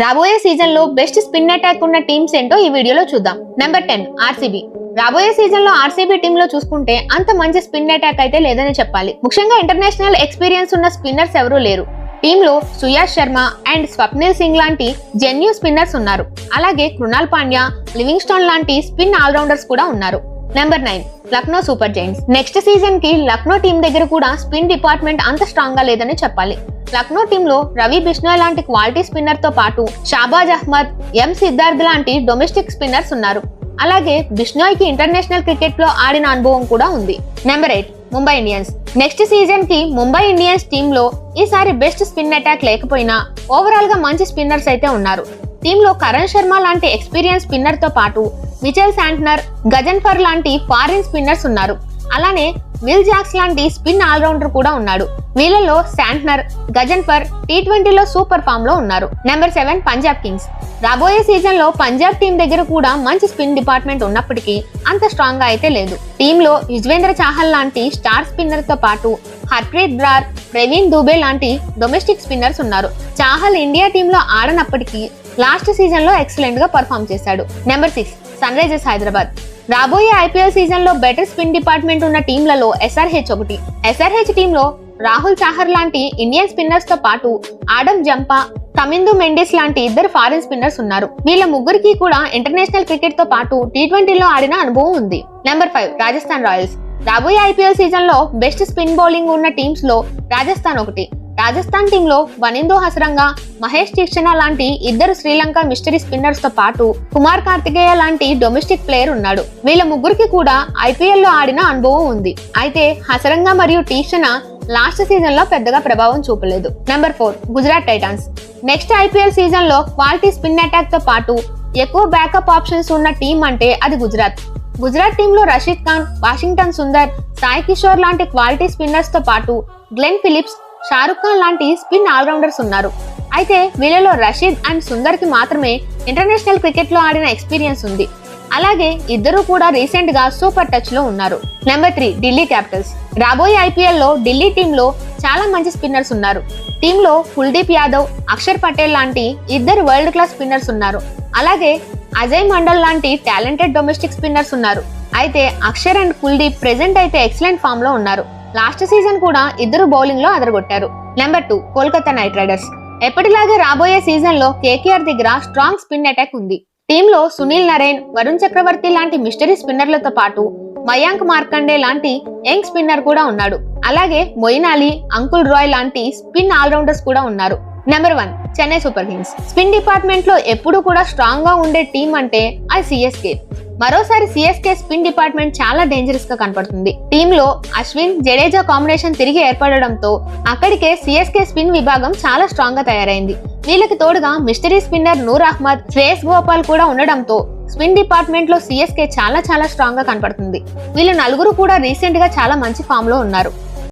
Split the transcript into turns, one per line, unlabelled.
రాబోయే సీజన్లో best spin attack ఉన్న టీమ్స్ ఏంటో ఈ వీడియోలో చూద్దాం. నెంబర్ టెన్ ఆర్సీబీ రాబోయే సీజన్లో ఆర్సీబీ టీమ్లో చూసుకుంటే అంత మంచి స్పిన్ అటాక్ అయితే లేదని చెప్పాలి. ముఖ్యంగా ఇంటర్నేషనల్ ఎక్స్పీరియన్స్ ఉన్న స్పిన్నర్స్ ఎవరూ లేరు. టీంలో సుయాష్ శర్మ అండ్ స్వప్నిల్ సింగ్ లాంటి జెన్యూ స్పిన్నర్స్ ఉన్నారు. అలాగే కృణాల్ పాండ్యా లివింగ్ స్టోన్ లాంటి స్పిన్ ఆల్రౌండర్స్ కూడా ఉన్నారు. Number nine Lucknow super giants. Next సీజన్కి లక్నో టీం దగ్గర కూడా స్పిన్ డిపార్ట్మెంట్ అంత స్ట్రాంగ్గా లేదని చెప్పాలి. లక్నో టీంలో రవి బిష్ణోయ్ లాంటి క్వాలిటీ స్పిన్నర్తో పాటు షాబాజ్ అహ్మద్ ఎం సిద్ధార్థ్ లాంటి డొమెస్టిక్ స్పిన్నర్స్ ఉన్నారు. అలాగే బిష్ణోయ్కి ఇంటర్నేషనల్ క్రికెట్లో ఆడిన అనుభవం కూడా ఉంది. Number eight Mumbai Indians. Next సీజన్కి ముంబై ఇండియన్స్ టీమ్లో ఈసారి బెస్ట్ స్పిన్ అటాక్ లేకపోయినా ఓవరాల్గా మంచి స్పిన్నర్స్ అయితే ఉన్నారు. టీమ్లో కరణ్ శర్మ లాంటి ఎక్స్పీరియన్స్ స్పిన్నర్తో పాటు మిచెల్ శాంట్నర్ గజన్ఫర్ లాంటి ఫారిన్ స్పిన్నర్స్ ఉన్నారు. అలానే విల్ జాక్స్ లాంటి స్పిన్ ఆల్రౌండర్ కూడా ఉన్నాడు. వీళ్ళలో శాంట్నర్ గజన్ఫర్ టీ ట్వంటీలో సూపర్ ఫామ్లో ఉన్నారు. నెంబర్ సెవెన్ పంజాబ్ కింగ్స్ రాబోయే సీజన్లో పంజాబ్ టీం దగ్గర కూడా మంచి స్పిన్ డిపార్ట్మెంట్ ఉన్నప్పటికీ అంత స్ట్రాంగ్గా అయితే లేదు. టీమ్లో యుజ్వేంద్ర చాహల్ లాంటి స్టార్ స్పిన్నర్తో పాటు హర్ప్రీత్ బ్రార్ ప్రవీణ్ దూబే లాంటి డొమెస్టిక్ స్పిన్నర్స్ ఉన్నారు. చాహల్ ఇండియా టీమ్లో ఆడనప్పటికీ లాస్ట్ సీజన్లో ఎక్సలెంట్గా పర్ఫామ్ చేశాడు. Number six Sunrisers Hyderabad రాబోయే ఐపీఎల్ సీజన్లో బెటర్ స్పిన్ డిపార్ట్మెంట్ ఉన్న టీంలలో ఎస్ఆర్హెచ్ ఒకటి. ఎస్ఆర్హెచ్ టీంలో రాహుల్ చాహర్ లాంటి ఇండియన్ స్పిన్నర్స్తో పాటు ఆడమ్ జంపా తమిందు మెండిస్ లాంటి ఇద్దరు ఫారిన్ స్పిన్నర్స్ ఉన్నారు. వీళ్ళ ముగ్గురికి కూడా ఇంటర్నేషనల్ క్రికెట్తో పాటు టీ ట్వంటీలో ఆడిన అనుభవం ఉంది. Number five Rajasthan royals. రాబోయే ఐపీఎల్ సీజన్లో బెస్ట్ స్పిన్ బౌలింగ్ ఉన్న టీమ్స్లో రాజస్థాన్ ఒకటి. రాజస్థాన్ టీమ్లో వనిందో హసరంగా మహేష్ తీక్షణ లాంటి ఇద్దరు శ్రీలంక మిస్టరీ స్పిన్నర్స్తో పాటు కుమార్ కార్తికేయ లాంటి డొమెస్టిక్ ప్లేయర్ ఉన్నాడు. వీళ్ళ ముగ్గురికి కూడా ఐపీఎల్లో ఆడిన అనుభవం ఉంది. అయితే హసరంగా మరియు తీక్షణ లాస్ట్ సీజన్లో పెద్దగా ప్రభావం చూపలేదు. Number four Gujarat titans. Next IPL సీజన్లో క్వాలిటీ స్పిన్ అటాక్తో పాటు ఎక్కువ బ్యాకప్ ఆప్షన్స్ ఉన్న టీం అంటే అది గుజరాత్. గుజరాత్ టీంలో రషీద్ ఖాన్ వాషింగ్టన్ సుందర్ సాయి కిషోర్ లాంటి క్వాలిటీ స్పిన్నర్స్తో పాటు గ్లెన్ ఫిలిప్స్ షారుఖ్ ఖాన్ లాంటి స్పిన్ ఆల్రౌండర్స్ ఉన్నారు. అయితే వీళ్ళలో రషీద్ అండ్ సుందర్కి మాత్రమే ఇంటర్నేషనల్ క్రికెట్లో ఆడిన ఎక్స్పీరియన్స్ ఉంది. అలాగే ఇద్దరు కూడా రీసెంట్గా సూపర్ టచ్లో ఉన్నారు. Number three Delhi capitals. రాబోయే ఐపీఎల్లో ఢిల్లీ టీమ్లో చాలా మంచి స్పిన్నర్స్ ఉన్నారు. టీమ్లో కుల్దీప్ యాదవ్ అక్షర్ పటేల్ లాంటి ఇద్దరు వరల్డ్ క్లాస్ స్పిన్నర్స్ ఉన్నారు. అలాగే అజయ్ మండల్ లాంటి టాలెంటెడ్ డొమెస్టిక్ స్పిన్నర్స్ ఉన్నారు. అయితే అక్షర్ అండ్ కుల్దీప్ ప్రెజెంట్ అయితే ఎక్సలెంట్ ఫామ్లో ఉన్నారు. లాస్ట్ సీజన్ కూడా ఇద్దరు బౌలింగ్లో అదరగొట్టారు. Number two Kolkata knight riders. ఎప్పటిలాగే రాబోయే సీజన్లో కేకేఆర్ దగ్గర స్ట్రాంగ్ స్పిన్ అటాక్ ఉంది. టీంలో సునీల్ నరేన్ వరుణ్ చక్రవర్తి లాంటి మిస్టరీ స్పిన్నర్లతో పాటు మయాంక్ మార్కండే లాంటి యంగ్ స్పిన్నర్ కూడా ఉన్నాడు. అలాగే మొయిన్ అలీ అంకుల్ రాయ్ లాంటి స్పిన్ ఆల్రౌండర్స్ కూడా ఉన్నారు. Number one Chennai super kings spin డిపార్ట్మెంట్లో ఎప్పుడు కూడా స్ట్రాంగ్గా ఉండే టీం అంటే అది సిఎస్కే మరోసారి సిఎస్కే స్పిన్ డిపార్ట్మెంట్ చాలా డేంజరస్గా కనపడుతుంది. టీమ్లో అశ్విన్ జడేజా కాంబినేషన్ తిరిగి ఏర్పడడంతో అక్కడికే సిఎస్కే స్పిన్ విభాగం చాలా స్ట్రాంగ్గా తయారైంది. వీళ్ళకి తోడుగా మిస్టరీ స్పిన్నర్ నూర్ అహ్మద్ శ్రేయస్ గోపాల్ కూడా ఉండడంతో స్పిన్ డిపార్ట్మెంట్లో సిఎస్కే చాలా చాలా స్ట్రాంగ్గా కనపడుతుంది. వీళ్ళు నలుగురు కూడా రీసెంట్గా చాలా మంచి ఫామ్లో ఉన్నారు.